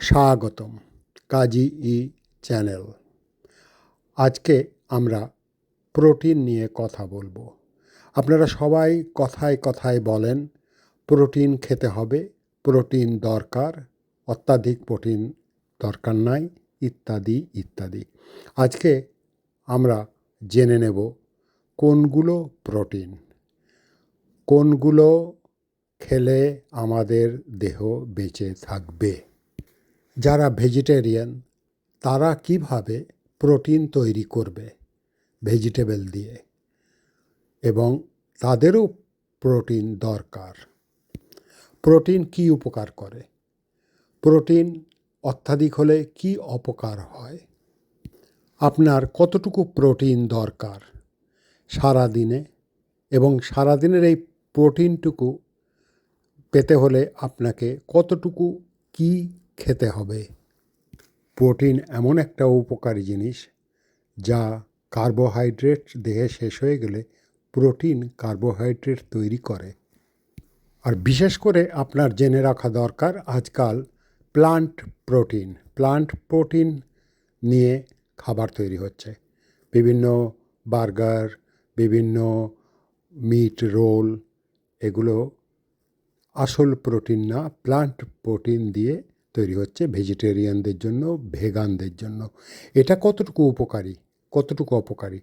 স্বাগতম, কাজী ই চ্যানেল। আজকে আমরা প্রোটিন নিয়ে কথা বলব। আপনারা সবাই কথায় কথায় বলেন, প্রোটিন খেতে হবে, প্রোটিন দরকার, অত্যাধিক প্রোটিন দরকার নাই, ইত্যাদি ইত্যাদি। আজকে আমরা জেনে নেব কোনগুলো প্রোটিন, কোনগুলো খেলে আমাদের দেহ বেঁচে থাকবে। যারা ভেজিটেরিয়ান, তারা কীভাবে প্রোটিন তৈরি করবে ভেজিটেবল দিয়ে? এবং তাদেরও প্রোটিন দরকার। প্রোটিন কি উপকার করে? প্রোটিন অত্যাধিক হলে কি অপকার হয়? আপনার কতটুকু প্রোটিন দরকার সারা দিনে এবং সারাদিনের এই প্রোটিনটুকু পেতে হলে আপনাকে কতটুকু কি খেতে হবে। প্রোটিন এমন একটা উপকারী জিনিস যা কার্বোহাইড্রেট দেহে শেষ হয়ে গেলে প্রোটিন কার্বোহাইড্রেট তৈরি করে। আর বিশেষ করে আপনার জেনে রাখা দরকার, আজকাল প্লান্ট প্রোটিন প্লান্ট প্রোটিন নিয়ে খাবার তৈরি হচ্ছে। বিভিন্ন বার্গার, বিভিন্ন মিট রোল, এগুলো আসল প্রোটিন না, প্লান্ট প্রোটিন দিয়ে তৈরি হচ্ছে ভেজিটেরিয়ানদের জন্য ভেগানদের জন্য। এটা কতটুকু উপকারী? কতটুকু অপকারী?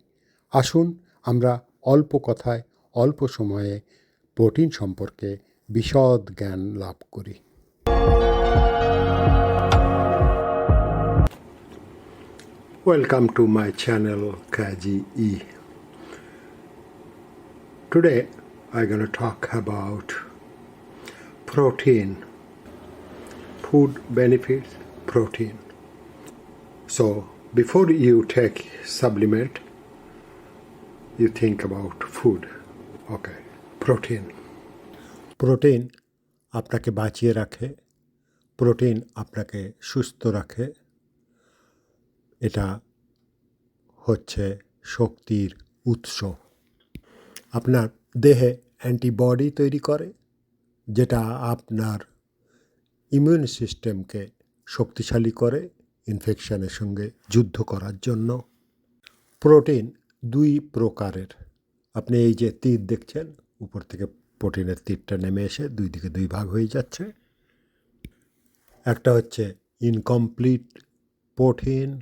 আসুন আমরা অল্প কথায় অল্প সময়ে প্রোটিন সম্পর্কে বিশদ জ্ঞান লাভ করি। Welcome to my channel Kazi E I'm going to talk about protein, food benefits, protein. So, before you take supplement, you think about food. Okay, protein. Protein আপনাকে বাঁচিয়ে রাখে প্রোটিন আপনাকে সুস্থ রাখে এটা হচ্ছে শক্তির উৎস আপনার দেহে অ্যান্টিবডি তৈরি করে যেটা আপনার ইমিউন সিস্টেমকে শক্তিশালী করে ইনফেকশনের সঙ্গে যুদ্ধ করার জন্য। প্রোটিন দুই প্রকারের। আপনি এই যে তীর দেখছেন, উপর থেকে প্রোটিনের তীরটা নেমে এসে দুই দিকে দুই ভাগ হয়ে যাচ্ছে। একটা হচ্ছে ইনকমপ্লিট প্রোটিন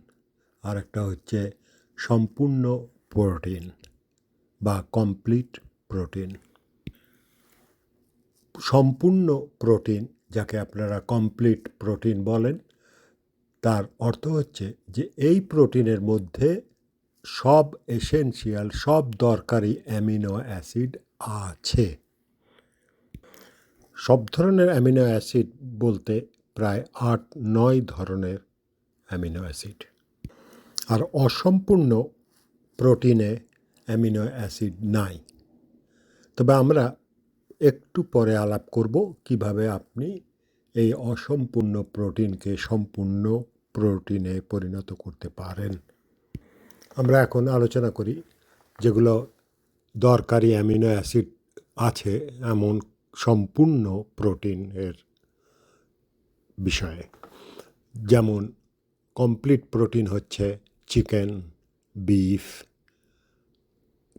আর একটা হচ্ছে সম্পূর্ণ প্রোটিন বা কমপ্লিট প্রোটিন। সম্পূর্ণ প্রোটিন যাকে আপনারা কমপ্লিট প্রোটিন বলেন, তার অর্থ হচ্ছে যে এই প্রোটিনের মধ্যে সব এসেনশিয়াল সব দরকারি অ্যামিনো অ্যাসিড আছে। সব ধরনের অ্যামিনো অ্যাসিড বলতে প্রায় আট, নয় ধরনের অ্যামিনো অ্যাসিড আর অসম্পূর্ণ প্রোটিনে অ্যামিনো অ্যাসিড নাই। তবে আমরা একটু পরে আলাপ করব কীভাবে আপনি এই অসম্পূর্ণ প্রোটিনকে সম্পূর্ণ প্রোটিনে পরিণত করতে পারেন। আমরা এখন আলোচনা করি যেগুলো দরকারি অ্যামিনো অ্যাসিড আছে এমন সম্পূর্ণ প্রোটিনের বিষয়ে। যেমন কমপ্লিট প্রোটিন হচ্ছে chicken, beef,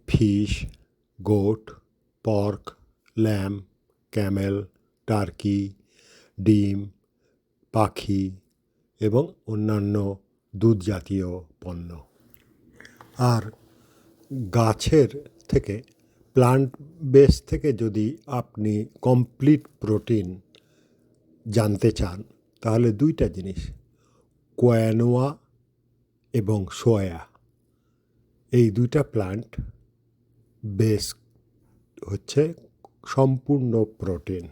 fish, goat, pork lamb, camel, turkey, ডিম, পাখি এবং অন্যান্য দুধ জাতীয় পণ্য। আর গাছের থেকে প্লান্ট বেস থেকে যদি আপনি কমপ্লিট প্রোটিন জানতে চান, তাহলে দুইটা জিনিস কোয়ানোয়া এবং সোয়া এই দুইটা প্লান্ট বেস হচ্ছে সম্পূর্ণ প্রোটিন।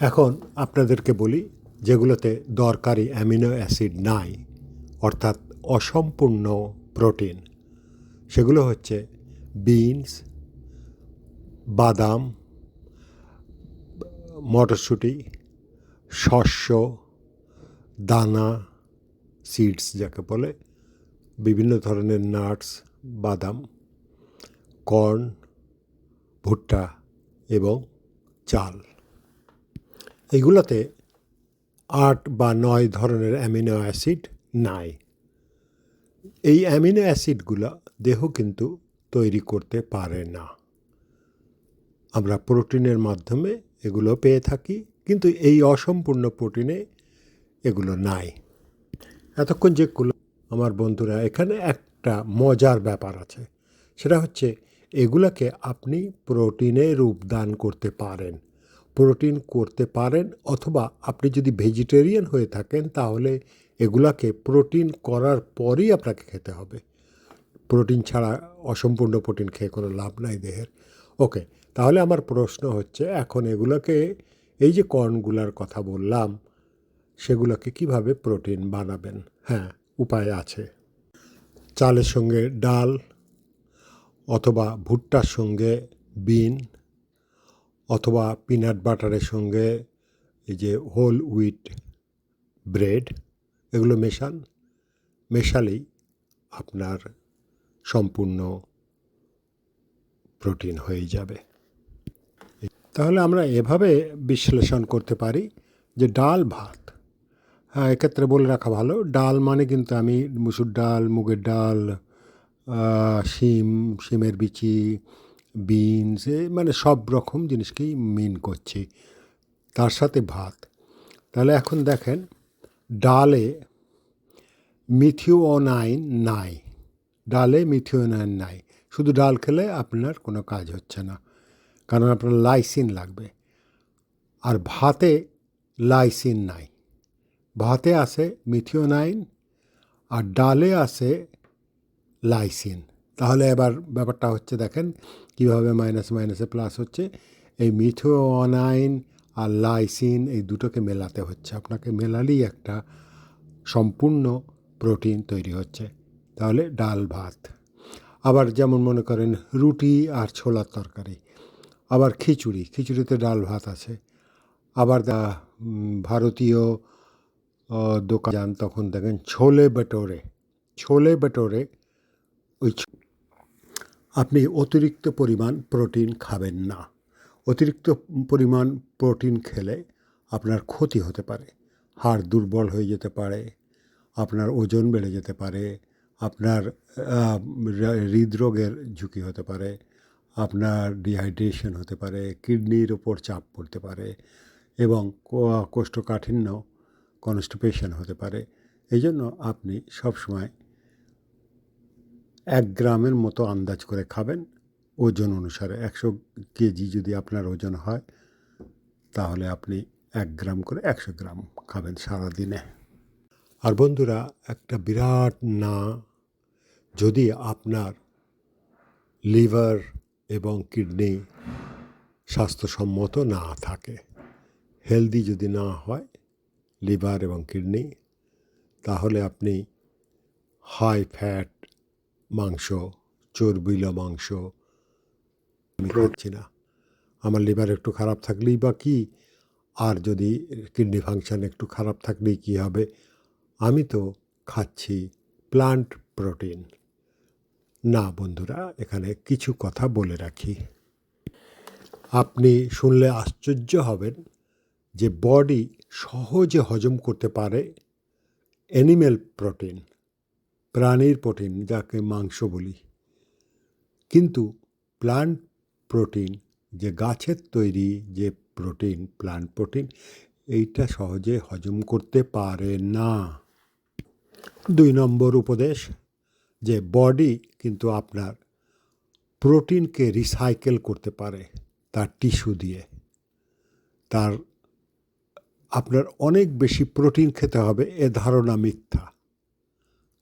এখন আপনাদেরকে বলি, যেগুলোতে দরকারি অ্যামিনো অ্যাসিড নাই, অর্থাৎ অসম্পূর্ণ প্রোটিন। সেগুলো হচ্ছে বিনস, বাদাম, মটরশুঁটি, শস্য, দানা, সিডস যাকে বলে, বিভিন্ন ধরনের নাটস, বাদাম, কর্ন, ভুট্টা। এবং চাল। এগুলোতে আট বা নয় ধরনের অ্যামিনো অ্যাসিড নাই। এই অ্যামিনো অ্যাসিডগুলো দেহ কিন্তু তৈরি করতে পারে না। আমরা প্রোটিনের মাধ্যমে এগুলো পেয়ে থাকি, কিন্তু এই অসম্পূর্ণ প্রোটিনে এগুলো নাই। এতক্ষণ যেগুলো আমার বন্ধুরা, এখানে একটা মজার ব্যাপার আছে। সেটা হচ্ছে এগুলাকে আপনি প্রোটিনে রূপদান করতে পারেন। প্রোটিন করতে পারেন অথবা আপনি যদি ভেজিটেরিয়ান হয়ে থাকেন তাহলে এগুলাকে প্রোটিন করার পরই আপনাকে খেতে হবে। প্রোটিন ছাড়া অসম্পূর্ণ প্রোটিন খেয়ে কোনো লাভ নাই দেহের। ওকে, তাহলে আমার প্রশ্ন হচ্ছে, এখন এগুলোকে এই যে কর্নগুলার কথা বললাম, সেগুলোকে কীভাবে প্রোটিন বানাবেন? হ্যাঁ উপায় আছে। চালের সঙ্গে ডাল অথবা ভুট্টার সঙ্গে বিন অথবা পিনাট বাটারের সঙ্গে এই যে হোল উইট ব্রেড, এগুলো মেশান। মেশালেই আপনার সম্পূর্ণ প্রোটিন হয়ে যাবে। তাহলে আমরা এভাবে বিশ্লেষণ করতে পারি যে ডাল ভাত হ্যাঁ এক্ষেত্রে বলে রাখা ভালো। ডাল মানে কিন্তু আমি মুসুর ডাল, মুগের ডাল শিম, শিমের বিচি, বিনস মানে সব রকম জিনিসকেই মিন করছি। তার সাথে ভাত। তাহলে এখন দেখেন, ডালে মিথিওনাইন নাই। ডালে মিথিওনাইন নাই। শুধু ডাল খেলে আপনার কোনো কাজ হচ্ছে না, কারণ আপনার লাইসিন লাগবে। আর ভাতে লাইসিন নাই। ভাতে আছে মিথিওনাইন, আর ডালে আছে লাইসিন তাহলে এবার ব্যাপারটা হচ্ছে দেখেন কীভাবে মাইনাস মাইনাসে প্লাস হচ্ছে। এই মিথিওনাইন আর লাইসিন এই দুটোকে মেলাতে হচ্ছে। আপনাকে মেলালেই একটা সম্পূর্ণ প্রোটিন তৈরি হচ্ছে। তাহলে ডাল ভাত। আবার যেমন মনে করেন রুটি আর ছোলার তরকারি। আবার খিচুড়ি। খিচুড়িতে ডাল ভাত আছে। আবার দা- ভারতীয় দোকান যান তখন দেখেন ছোলে বেটোরে ছোলে বেটোরে ওই আপনি অতিরিক্ত পরিমাণ প্রোটিন খাবেন না। অতিরিক্ত পরিমাণ প্রোটিন খেলে আপনার ক্ষতি হতে পারে। হাড় দুর্বল হয়ে যেতে পারে, আপনার ওজন বেড়ে যেতে পারে, আপনার হৃদরোগের ঝুঁকি হতে পারে, আপনার ডিহাইড্রেশন হতে পারে, কিডনির ওপর চাপ পড়তে পারে এবং কোষ্ঠকাঠিন্য, কনস্টিপেশন হতে পারে। এই জন্য আপনি সবসময় এক গ্রামের মতো আন্দাজ করে খাবেন। ওজন অনুসারে একশো কেজি যদি আপনার ওজন হয়, তাহলে আপনি এক গ্রাম করে একশো গ্রাম খাবেন সারাদিনে। আর বন্ধুরা, একটা বিরাট না, যদি আপনার লিভার এবং কিডনি স্বাস্থ্যসম্মত না থাকে, হেলদি যদি না হয় লিভার এবং কিডনি, তাহলে আপনি হাই ফ্যাট মাংস চর্বিল মাংস। আমি খাচ্ছি না। আমার লিভার একটু খারাপ থাকলেই বা কি? আর যদি কিডনি ফাংশন একটু খারাপ থাকলেই কি হবে? আমি তো খাচ্ছি প্লান্ট প্রোটিন না বন্ধুরা এখানে কিছু কথা বলে রাখি। আপনি শুনলে আশ্চর্য হবেন যে বডি সহজে হজম করতে পারে অ্যানিম্যাল প্রোটিন প্রাণীর প্রোটিন, যাকে মাংস বলি। কিন্তু প্লান্ট প্রোটিন, যে গাছের তৈরি যে প্রোটিন, প্লান্ট প্রোটিন, এইটা সহজে হজম করতে পারে না। দুই নম্বর উপদেশ, যে বডি কিন্তু আপনার প্রোটিনকে রিসাইকেল করতে পারে, তার টিস্যু দিয়ে। তার, আপনার অনেক বেশি প্রোটিন খেতে হবে, এ ধারণা মিথ্যা।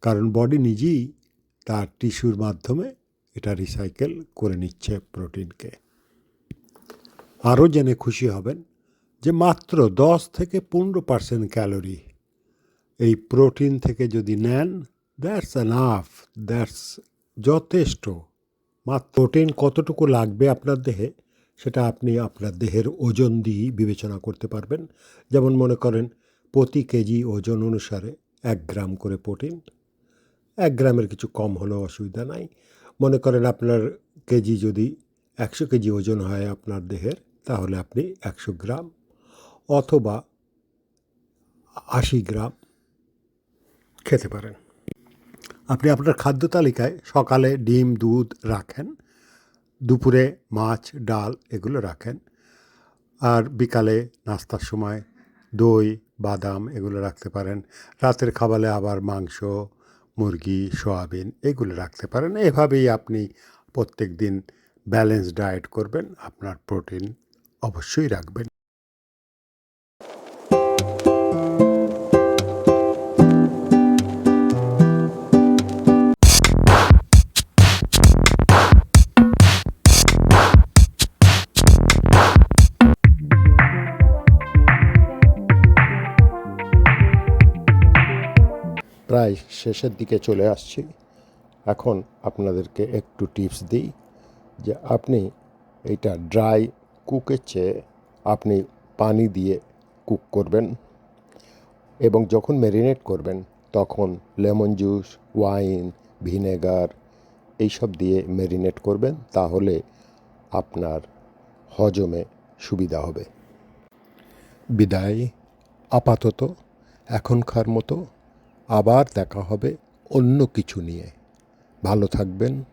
কারণ বডি নিজেই তার টিস্যুর মাধ্যমে এটা রিসাইকেল করে নিচ্ছে প্রোটিনকে। আরও জেনে খুশি হবেন যে মাত্র দশ থেকে পনেরো পার্সেন্ট ক্যালোরি এই প্রোটিন থেকে যদি নেন, দ্যাটস এনাফ, দ্যাটস যথেষ্ট। মাত্র প্রোটিন কতটুকু লাগবে আপনার দেহে, সেটা আপনি আপনার দেহের ওজন দিয়েই বিবেচনা করতে পারবেন। যেমন মনে করেন, প্রতি কেজি ওজন অনুসারে এক গ্রাম করে প্রোটিন এক গ্রামের কিছু কম হলেও অসুবিধা নাই। মনে করেন আপনার কেজি যদি একশো কেজি ওজন হয় আপনার দেহের, তাহলে আপনি একশো গ্রাম অথবা আশি গ্রাম খেতে পারেন। আপনি আপনার খাদ্য তালিকায় সকালে ডিম, দুধ রাখেন, দুপুরে মাছ, ডাল এগুলো রাখেন। আর বিকালে নাস্তার সময় দই, বাদাম এগুলো রাখতে পারেন। রাতের খাবারে আবার মাংস মুরগি, সোয়াবিন এগুলো রাখতে পারেন। এভাবেই আপনি প্রত্যেক দিন ব্যালেন্স ডায়েট করবেন। আপনার প্রোটিন অবশ্যই রাখবেন। প্রায় শেষের দিকে চলে আসছি। এখন আপনাদেরকে একটু টিপস দিই যে আপনি এটা ড্রাই কুকের চেয়ে আপনি পানি দিয়ে কুক করবেন এবং যখন ম্যারিনেট করবেন তখন লেমন জুস, ওয়াইন, ভিনেগার এইসব দিয়ে ম্যারিনেট করবেন তাহলে আপনার হজমে সুবিধা হবে। বিদায়, আপাতত এখনকার মতো আবার দেখা হবে অন্য কিছু নিয়ে। ভালো থাকবেন।